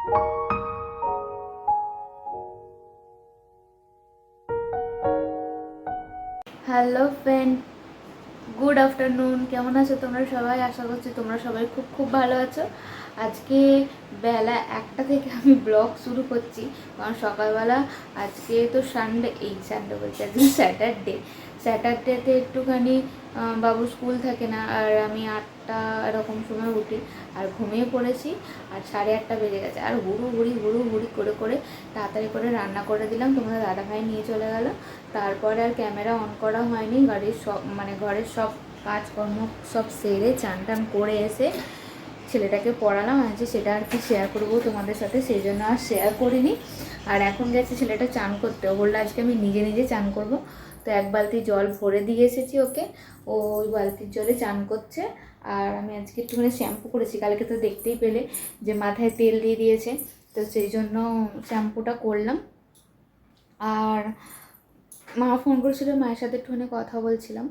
Hello friend, good afternoon. কেমন আছো তোমরা সবাই? আশা করছি তোমরা সবাই খুব খুব ভালো আছো। আজকে বেলা একটা থেকে আমি ব্লগ শুরু করছি, কারণ সকালবেলা আজকে তো সানডে এই সানডে বলছি, আজকে স্যাটারডে স্যাটারডেতে একটুখানি বাবু স্কুল থাকে না, আর আমি আটটা এরকম সময় উঠি। আর ঘুমিয়ে পড়েছি আর সাড়ে আটটা বেজে গেছে। আর হুড়ু হুড়ি হুড়ু হুড়ি করে করে তাড়াতাড়ি করে রান্না করে দিলাম। তোমাদের দাদাভাই নিয়ে চলে গেল। তারপরে আর ক্যামেরা অন করা হয়নি। গাড়ির সব মানে ঘরের সব কাজকর্ম সব সেরে চান টান করে এসে ছেলেটাকে পড়ালাম। আজকে সেটা আর কি শেয়ার করব তোমাদের সাথে, সেই জন্য আর শেয়ার করিনি। আর এখন গেছে ছেলেটা চান করতে। ও বলল, আজকে আমি নিজে নিজে চান করব। তো এক বালতি জল ভরে দিয়ে এসেছি ওকে। ও ওই বালতির জলে চান করছে। আর আমি আজকে একটুখানি শ্যাম্পু করেছি, কালকে তো দেখতেই পেলে যে মাথায় তেল দিয়ে দিয়েছে, তো সেই জন্য শ্যাম্পুটা করলাম। আর মা ফোন করেছিল, মায়ের সাথে একটুখানি কথা বলছিলাম।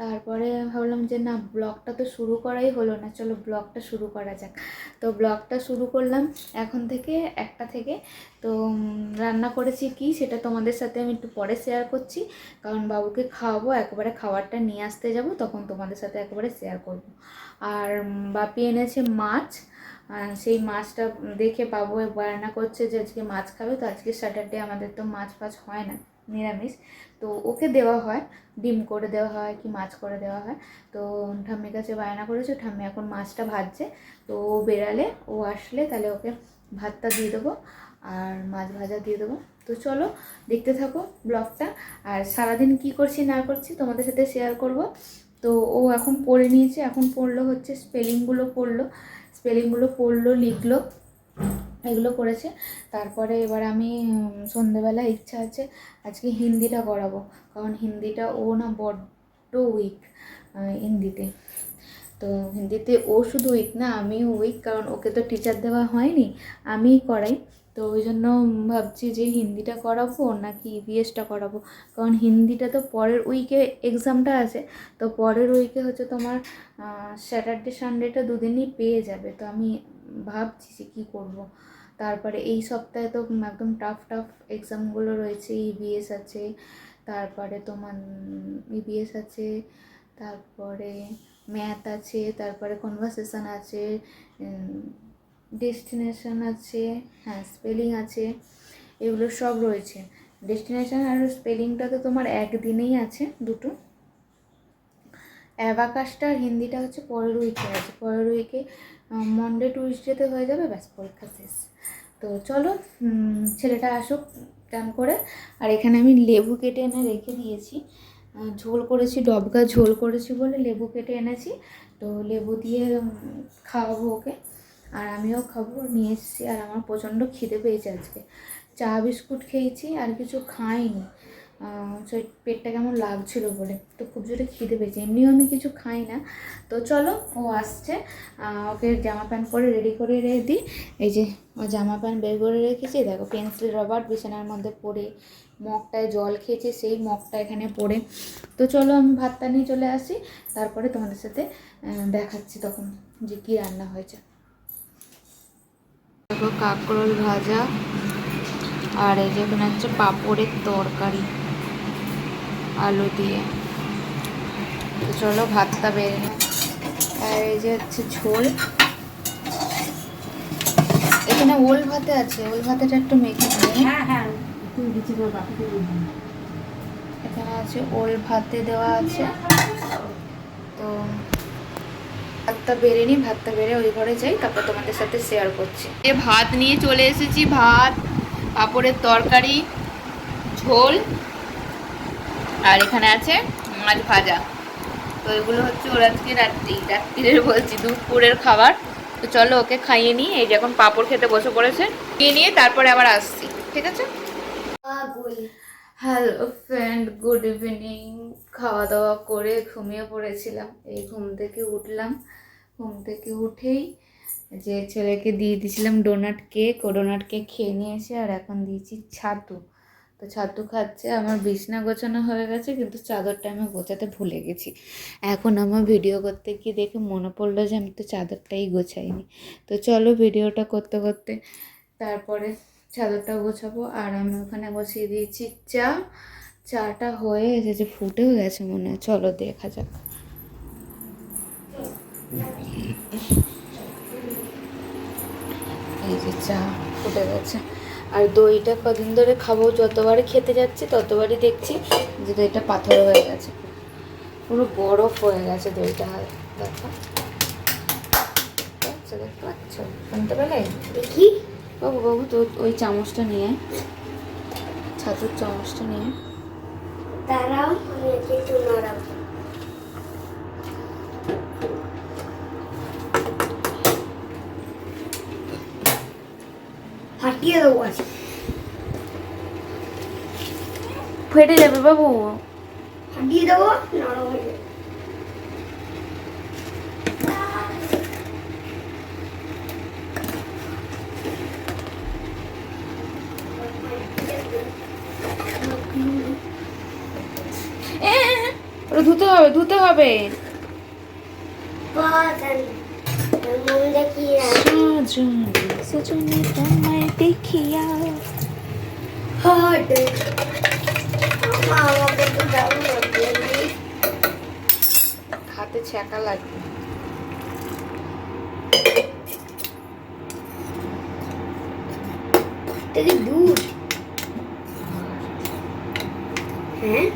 তারপরে ভাবলাম যে না, ব্লগটা তো শুরু করাই হলো না, চলো ব্লগটা শুরু করা যাক। তো ব্লগটা শুরু করলাম এখন থেকে, একটা থেকে। তো রান্না করেছি কি সেটা তোমাদের সাথে আমি একটু পরে শেয়ার করছি। কারণ বাবুকে খাওয়াবো, একবারে খাবারটা নিয়ে আসতে যাব, তখন তোমাদের সাথে একেবারে শেয়ার করব। আর বাপি এনেছে মাছ। সেই মাছটা দেখে বাবু বায়না করছে যে আজকে মাছ খাবে, তো আজকে স্যাটারডে আমাদের তো মাছ ফাছ হয় না। নিরামিষ। তো ওকে দেওয়া হয়, ডিম করে দেওয়া হয় কি মাছ করে দেওয়া হয়। তো ঠাম্মির কাছে বায়না করেছে, ঠাম্মি এখন মাছটা ভাজছে। তো ও বেরালে ও আসলে তাহলে ওকে ভাতটা দিয়ে দেবো আর মাছ ভাজা দিয়ে দেবো। তো চলো দেখতে থাকো ব্লগটা। আর সারাদিন কি করছি না করছি তোমাদের সাথে শেয়ার করব। তো ও এখন পড়ে নিয়েছে, এখন পড়ল হচ্ছে স্পেলিংগুলো পড়ল। স্পেলিংগুলো পড়ল, লিখলো। এগুলো করেছে। তারপরে এবার আমি সন্ধেবেলা ইচ্ছা আছে আজকে হিন্দিটা করাবো। কারণ হিন্দিটা ও না বড্ড উইক হিন্দিতে। তো হিন্দিতে ও শুধু উইক না, আমিও উইক কারণ ওকে তো টিচার দেওয়া হয়নি, আমিই করাই। তো ওই জন্য ভাবছি যে হিন্দিটা করাবো নাকি ইভিএসটা করাবো? কারণ হিন্দিটা তো পরের উইকে এক্সামটা আছে। তো পরের উইকে হচ্ছে তোমার স্যাটারডে সানডেটা দুদিনই পেয়ে যাবে। তো আমি ভাবছি যে কী করব। তারপরে এই সপ্তাহে তো একদম টাফ টাফ এক্সামগুলো রয়েছে ইবিএস আছে, তারপরে তোমার ইবিএস আছে, তারপরে ম্যাথ আছে, তারপরে কনভারসেশন আছে ডেস্টিনেশন আছে হ্যাঁ স্পেলিং আছে, এগুলো সব রয়েছে। ডেস্টিনেশন আর স্পেলিংটা তো তোমার একদিনেই আছে, দুটো। অ্যাবাকাসটা হিন্দিটা হচ্ছে পরের উইকে আছে, পরের উইকে মন্ডে টুইসডেতে হয়ে যাবে, ব্যাস, পরীক্ষা শেষ। তো চলো ছেলেটা আসুক চান করে। আর এখানে আমি লেবু কেটে এনে রেখে দিয়েছি। ঝোল করেছি ডবকা ঝোল করেছি বলে লেবু কেটে এনেছি। তো লেবু দিয়ে খাওয়াবো ওকে। আর আমিও খাব, নিয়ে এসেছি। আর আমার প্রচণ্ড খিদে পেয়েছে আজকে। চা বিস্কুট খেয়েছি, আর কিছু খাইনি। তো পেটটা কেমন লাগছিল বলে। তো খুব জোরে খিদে পেয়েছে। এমনিও আমি কিছু খাই না। তো চলো, ও আসছে। ওকে জামা প্যান্ট পরে রেডি করে রেখে দিই। এই যে, ও জামা প্যান্ট বের করে রেখেছি। দেখো পেন্সিল রবার বিছানার মধ্যে পড়ে মগটায় জল খেয়েছে, সেই মগটা এখানে পড়ে। তো চলো, আমি ভাতটা নিয়ে চলে আসি। তারপরে তোমাদের সাথে দেখাচ্ছি তখন যে কী রান্না হয়েছে। দেখো, কাঁকরোল ভাজা, আর এই যে এখানে হচ্ছে পাঁপড়ের তরকারি। আলু দিয়ে। তো চলো ভাতটা বেড়ে নাও আর এই যে হচ্ছে ঝোল। এখানে ওল ভাতে আছে। ওল ভাতেটা একটু মেখে নিই। হ্যাঁ হ্যাঁ। এখানে আছে ওল ভাতে দেওয়া আছে। তো ভাতটা বেড়ে নিই ভাতটা বেড়ে ওই ঘরে যাই তারপর তোমাদের সাথে শেয়ার করছি। এ ভাত নিয়ে চলে এসেছি ভাত পাঁপড়ের তরকারি ঝোল। আর এখানে আছে মাছ ভাজা। তো এগুলো হচ্ছে ওর আজকে রাত্রি, রাত্রিরের বলছি, দুপুরের খাবার। তো চলো ওকে খাইয়ে নিই। এই যে এখন পাঁপড় খেতে বসে পড়েছে। খেয়ে নিয়ে তারপরে আবার আসছি, ঠিক আছে? হ্যালো ফ্রেন্ড গুড ইভিনিং খাওয়া দাওয়া করে ঘুমিয়ে পড়েছিলাম। এই ঘুম থেকে উঠলাম। ঘুম থেকে উঠেই যে ছেলেকে দিয়ে দিয়েছিলাম ডোনাট কেক ও ডোনাট কেক খেয়ে নিয়েছে আর এখন দিয়েছি ছাতু। তো ছাতু খাচ্ছে, আমার বিছনা গোছানো হয়ে গেছে, কিন্তু চাদরটা আমি গোছাতে ভুলে গেছি। এখন আমার ভিডিও করতে গিয়ে দেখে মনে পড়ল যে আমি তো চাদরটাই গোছাইনি। তো চলো ভিডিওটা করতে করতে তারপরে চাদরটা গোছাবো, আর আমি ওখানে বসিয়ে দিয়েছি চা। চাটা হয়ে এসেছে ফুটেও গেছে মনে হয়। চলো দেখা যাক। এই যে চা ফুটে গেছে। আর দইটা কদিন ধরে খাব যতবারই খেতে যাচ্ছি ততবারই দেখছি যে দইটা পাথর হয়ে গেছে। পুরো বরফ হয়ে গেছে দইটা দেখো। দেখতে পাচ্ছ শুনতে পেলে? দেখি। বাবু বাবু তো ওই চামচটা নিয়ে ছাতুর চামচটা নিয়ে। দাঁড়াও ফাটিয়ে দেবো আজকে ফেটে যাবে বাবু ফাটিয়ে দেবো নরম হয়ে যাবে ধুতে হবে ধুতে হবে মন সজনী সজনী তোমায় দেখিয়া। হাতে ছ্যাঁকা লাগবে। দুধ হ্যাঁ?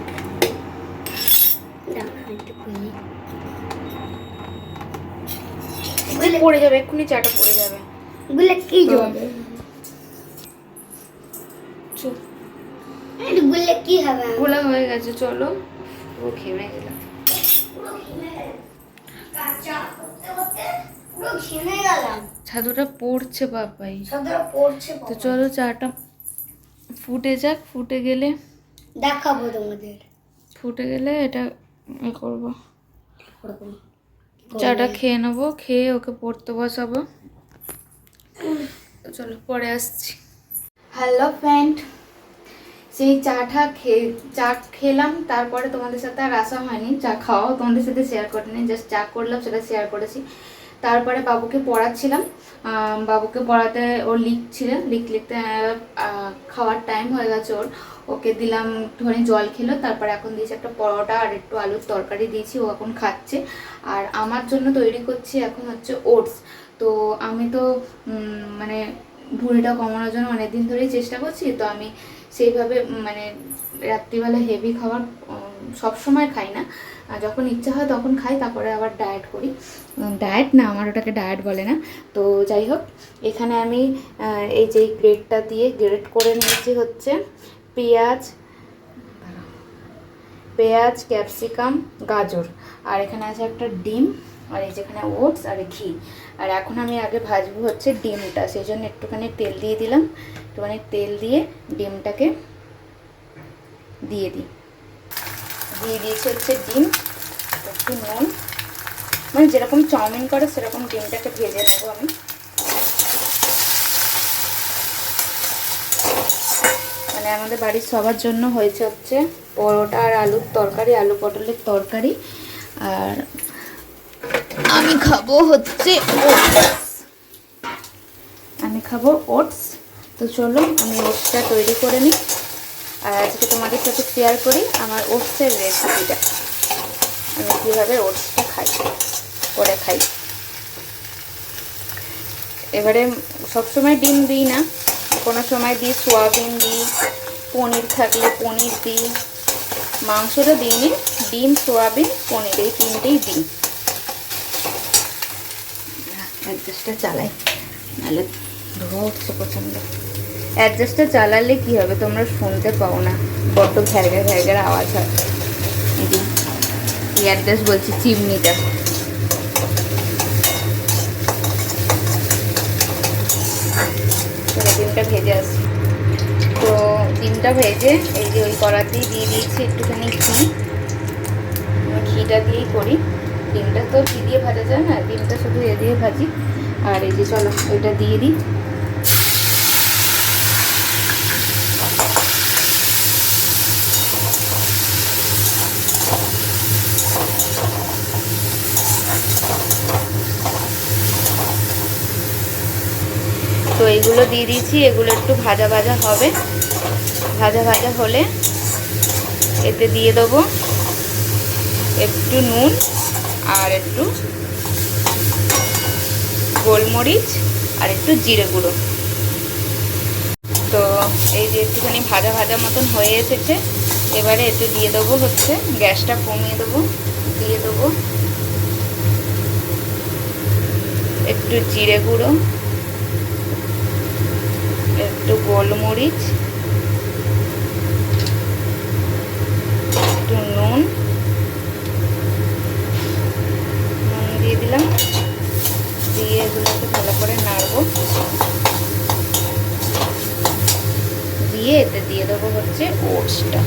পড়ে যাবে এক্ষুনি চাটা পড়ে যাবে। এগুলো কি জল চল এগুলো কি হবে? গোলা হয়ে গেছে চলো। ও ঘেমে গেলাম। ছাতুটা পড়ছে বাবাই। পড়ছে তো চলো চাটা ফুটে যাক ফুটে গেলে দেখাবো তোমাদের। ফুটে গেলে এটা এ করব। চাটা খেয়ে নেব খেয়ে ওকে পড়তে বসাবো। চলো পরে আসছি। হ্যালো ফ্রেন্ড সেই চাটা খেয়ে, চা খেলাম, তারপরে তোমাদের সাথে আর আসা হয়নি। চা খাওয়াও তোমাদের সাথে শেয়ার করে করিনি জাস্ট চা করলাম সেটা শেয়ার করেছি। তারপরে বাবুকে পড়াচ্ছিলাম। বাবুকে পড়াতে ও লিখছিলেন লিখ, লিখতে খাওয়ার টাইম হয়ে গেছে ওর। ওকে দিলাম একটুখানি জল খেলো। তারপরে এখন দিয়েছি একটা পরোটা আর একটু আলুর তরকারি দিয়েছি। ও এখন খাচ্ছে। আর আমার জন্য তৈরি করছি এখন হচ্ছে ওটস। তো আমি তো মানে ভুঁড়িটা কমানোর জন্য অনেক দিন ধরেই চেষ্টা করছি। তো আমি সেইভাবে মানে রাত্রিবেলা হেভি খাবার সব সময় খাই না। যখন ইচ্ছা হয় তখন খাই, তারপরে আবার ডায়েট করি। ডায়েট না, আমার ওটাকে ডায়েট বলে না। তো যাই হোক, এখানে আমি এই যে গ্রেডটা দিয়ে গ্রেড করে নিয়েছি হচ্ছে পেঁয়াজ পেঁয়াজ ক্যাপসিকাম গাজর। আর এখানে আছে একটা ডিম, আর এই যেখানে ওটস আর ঘি। আর এখন আমি আগে ভাজবো হচ্ছে ডিমটা সেই জন্য একটুখানি তেল দিয়ে দিলাম। একটুখানি তেল দিয়ে ডিমটাকে দিয়ে দিই। দিয়ে দিয়েছি হচ্ছে ডিম, একটু নুন। মানে যেরকম চাউমিন করে সেরকম ডিমটাকে ভেজে নেব আমি। মানে আমাদের বাড়ির সবার জন্য হয়েছে হচ্ছে পরোটা আর আলুর তরকারি, আলু পটলের তরকারি। আর আমি খাব হচ্ছে ওটস। আমি খাব ওটস। তো চলো, আমি ওটসটা তৈরি করে নিই। আর আজকে তোমাদের সাথে শেয়ার করি আমার ওটসের রেসিপিটা আমি কীভাবে ওটসটা খাই, করে খাই। এবারে সবসময় ডিম দিই না। কোনো সময় দিই সোয়াবিন দিই, পনির থাকলে পনির দিই। মাংসটা দিইনি, ডিম, সোয়াবিন, পনির এই তিনটেই দিই। অ্যাডজাস্টটা চালাই। নাহলে ধোয়া উঠছে প্রচণ্ড। অ্যাডজাস্টটা চালালে কি হবে? তোমরা শুনতে পাও না। বড্ড ঘ্যারঘ্যার ঘ্যারঘ্যার আওয়াজ হয়। এই যে অ্যাডজাস্ট বলছি চিমনিটা। ডিমটা ভেজে আসি তো ডিমটা ভেজে এই যে ওই কড়াতেই দিয়ে দিয়েছি একটুখানি ঘি। ঘিটা দিয়েই করি। ডিমটা তো ঘি দিয়ে ভাজা যায় না, ডিমটা শুধু এ দিয়ে ভাজি। আর এই যে চলো, ওইটা দিয়ে দিই। তো এগুলো দিয়ে দিয়েছি, এগুলো একটু ভাজা ভাজা হবে। ভাজা ভাজা হলে এতে দিয়ে দেবো একটু নুন। আর একটু গোলমরিচ আর একটু জিরে গুঁড়ো। তো এই যে একটুখানি ভাজা ভাজা মতন হয়ে এসেছে, এবারে এতে দিয়ে দেবো হচ্ছে গ্যাসটা কমিয়ে দেবো, দিয়ে দেবো একটু জিরে গুঁড়ো, একটু গোলমরিচ একটু নুন নুন দিয়ে দিলাম। দিয়ে এগুলোকে ভালো করে নাড়বো। দিয়ে এতে দিয়ে দেবো হচ্ছে ওটসটা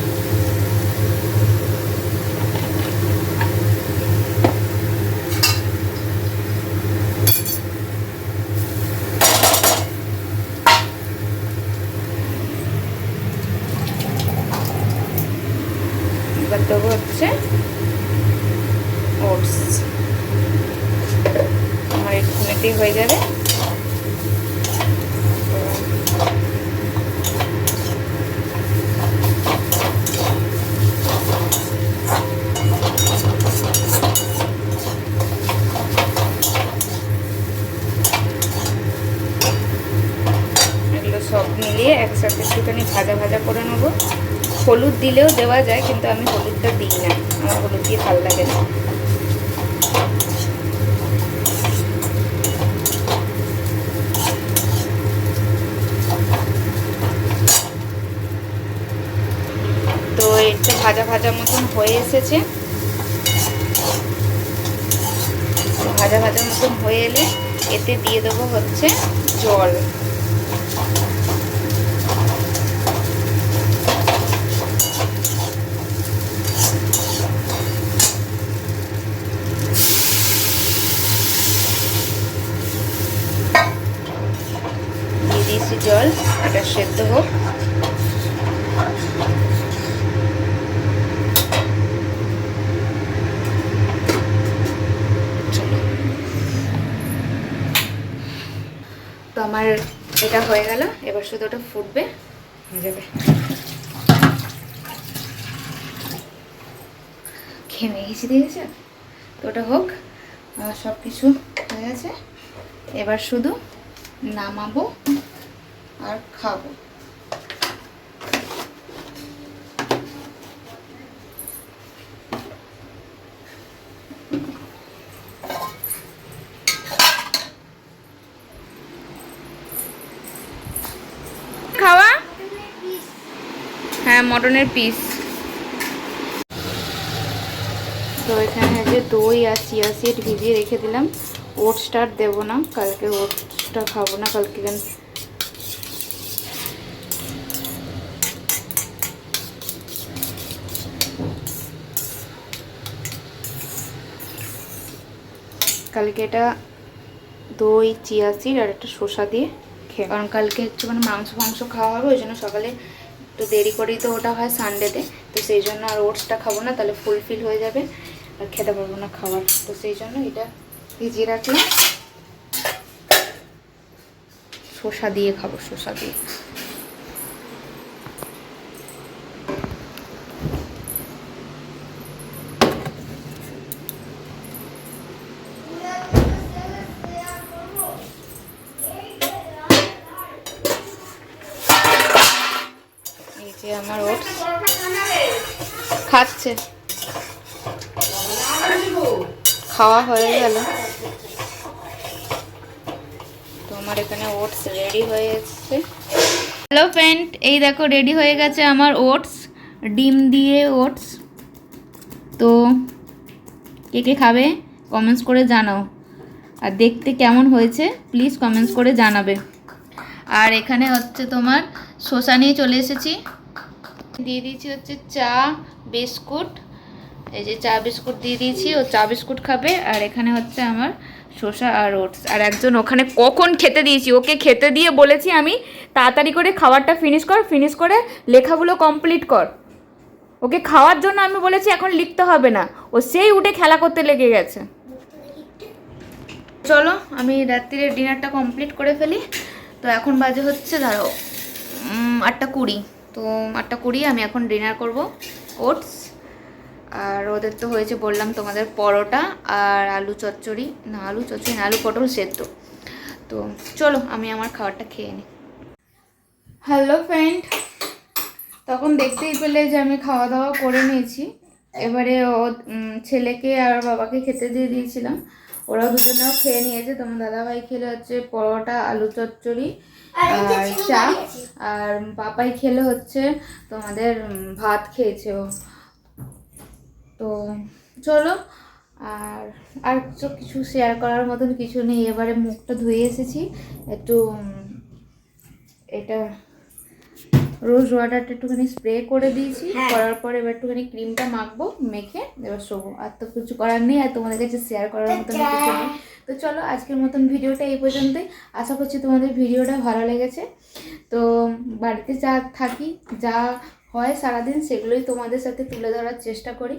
এবার দেবো হচ্ছে ওটস আমার একটুখানিতেই হয়ে যাবে এগুলো সব মিলিয়ে একসাথে একটুখানি ভাজা ভাজা করে নেব হলুদ দিলেও দেওয়া যায়, কিন্তু আমি হলুদটা দিই না। আমার হলুদ দিয়ে ভালো লাগে না। তো একটু ভাজা ভাজা মতন হয়ে এসেছে। ভাজা ভাজা মতন হয়ে এলে এতে দিয়ে দেবো হচ্ছে জল। দিয়ে জল, এটা সেদ্ধ হোক। তো আমার এটা হয়ে গেল, এবার শুধু ওটা ফুটবে, হয়ে যাবে। ঘেমে গেছি দেখেছ? তো ওটা হোক সব কিছু হয়ে গেছে। এবার শুধু নামাবো। আর খাব। খাওয়া? হ্যাঁ মটনের পিস তো এখানে যে দই আর চিয়া সিড ভিজিয়ে রেখে দিলাম। ওটসটা দেবো না কালকে ওটসটা খাব না কালকে কালকে এটা দই, চিয়া সিড আর একটা শসা দিয়ে খেয়ে কারণ কালকে একটু মানে মাংস ফাংস খাওয়া হবে, ওই জন্য সকালে একটু দেরি করেই তো ওটা হয় সানডেতে তো সেই জন্য আর ওটসটা খাব না, তাহলে ফুলফিল হয়ে যাবে। আর খেতে পারব না খাবার। তো সেই জন্য এটা ভিজিয়ে রাখলাম। শসা দিয়ে খাব, শসা দিয়ে এই যে আমার ওটস খাচ্ছে। খাওয়া হয়ে গেল। তোমার এখানে ওটস রেডি হয়ে এসছে হ্যালো ফ্রেন্ড এই দেখো রেডি হয়ে গেছে আমার ওটস ডিম দিয়ে ওটস তো কে কে খাবে কমেন্টস করে জানাও। আর দেখতে কেমন হয়েছে প্লিজ কমেন্টস করে জানাবে। আর এখানে হচ্ছে তোমার শসা নিয়ে চলে এসেছি। দিয়ে দিয়েছি হচ্ছে চা, বিস্কুট। এই যে চা, বিস্কুট দিয়ে দিয়েছি, ও চা, বিস্কুট খাবে। আর এখানে হচ্ছে আমার শসা আর ওটস। আর একজন ওখানে কখন খেতে দিয়েছি? ওকে খেতে দিয়ে বলেছি আমি, তাড়াতাড়ি করে খাবারটা ফিনিশ কর ফিনিশ করে লেখাগুলো কমপ্লিট কর। ওকে খাওয়ার জন্য আমি বলেছি, এখন লিখতে হবে না। ও সেই উঠে খেলা করতে লেগে গেছে। চলো, আমি রাত্রিরে ডিনারটা কমপ্লিট করে ফেলি। তো এখন বাজে হচ্ছে ধরো আটটা কুড়ি। তো আটটা কুড়ি, আমি এখন ডিনার করব ওটস আর ওদের তো হয়েছে বললাম তোমাদের পরোটা আর আলু চচ্চড়ি। না, আলু চচ্চড়ি না, আলু পটল সেদ্ধ। তো চলো, আমি আমার খাবারটা খেয়ে নিই হ্যালো ফ্রেন্ড তখন দেখতেই পেলে যে আমি খাওয়া দাওয়া করে নিয়েছি। এবারে ও ছেলেকে আর বাবাকে খেতে দিয়ে দিয়েছিলাম। ওরা দুজনেও খেয়ে নিয়েছে। তোমার দাদাভাই খেলে হচ্ছে পরোটা আলু চচ্চড়ি আর চা আর পাপাই খেলে হচ্ছে তোমাদের ভাত খেয়েছে ও। তো চলো আর আর তো কিছু শেয়ার করার মতন কিছু নেই। এবারে মুখটা ধুয়ে এসেছি। একটু এটা রোজ ওয়াটারটা একটুখানি স্প্রে করে দিয়েছি হ্যাঁ। করার পরে এবার একটুখানি ক্রিমটা মাখবো মেখে এবার শোবো। আর তো কিছু করার নেই আর তোমাদের কাছে শেয়ার করার মতন কিছু নেই। তো চলো আজকের মতন ভিডিওটা এই পর্যন্তই। আশা করছি তোমাদের ভিডিওটা ভালো লেগেছে। তো বাড়িতে যা থাকি যা হয় সারাদিন সেগুলোই তোমাদের সাথে তুলে ধরার চেষ্টা করি।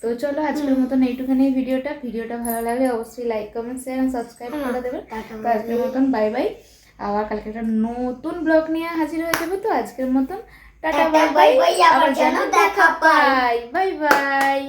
তো চলো আজকের মতন এইটুখানি ভিডিওটা। ভিডিওটা ভালো লাগলে অবশ্যই লাইক কমেন্ট শেয়ার সাবস্ক্রাইব করে দেবে। তো আজকের মতন বাই বাই আবার কালকে একটা নতুন ব্লগ নিয়ে হাজির হয়ে যাবে তো আজকের মতন। টাটা বাই বাই আবার যেন দেখা পাই। Bye bye